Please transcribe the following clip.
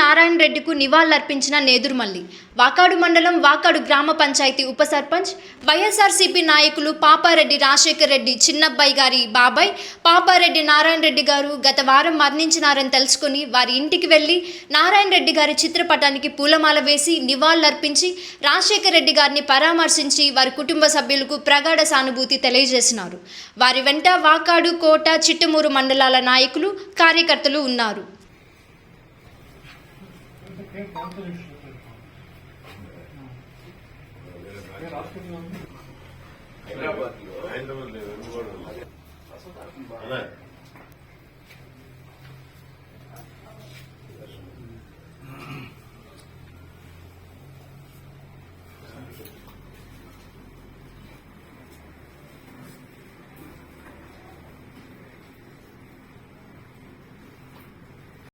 నారాయణ రెడ్డికు నివాళులర్పించిన నేదురుమల్లి. వాకాడు మండలం వాకాడు గ్రామ పంచాయతీ ఉప సర్పంచ్ వైఎస్ఆర్సీపీ నాయకులు పాపారెడ్డి రాజశేఖర్ రెడ్డి చిన్నబ్బాయి గారి బాబాయ్ పాపారెడ్డి నారాయణ రెడ్డి గారు గత వారం మరణించినారని తెలుసుకుని వారి ఇంటికి వెళ్ళి నారాయణ రెడ్డి గారి చిత్రపటానికి పూలమాల వేసి నివాళులర్పించి రాజశేఖర్ రెడ్డి గారిని పరామర్శించి వారి కుటుంబ సభ్యులకు ప్రగాఢ సానుభూతి తెలియజేసినారు. వారి వెంట వాకాడు కోట చిట్టమూరు మండలాల నాయకులు కార్యకర్తలు ఉన్నారు. హైదరాబాద్లో హైదరాబాద్లో ఉన్నాయి. అదే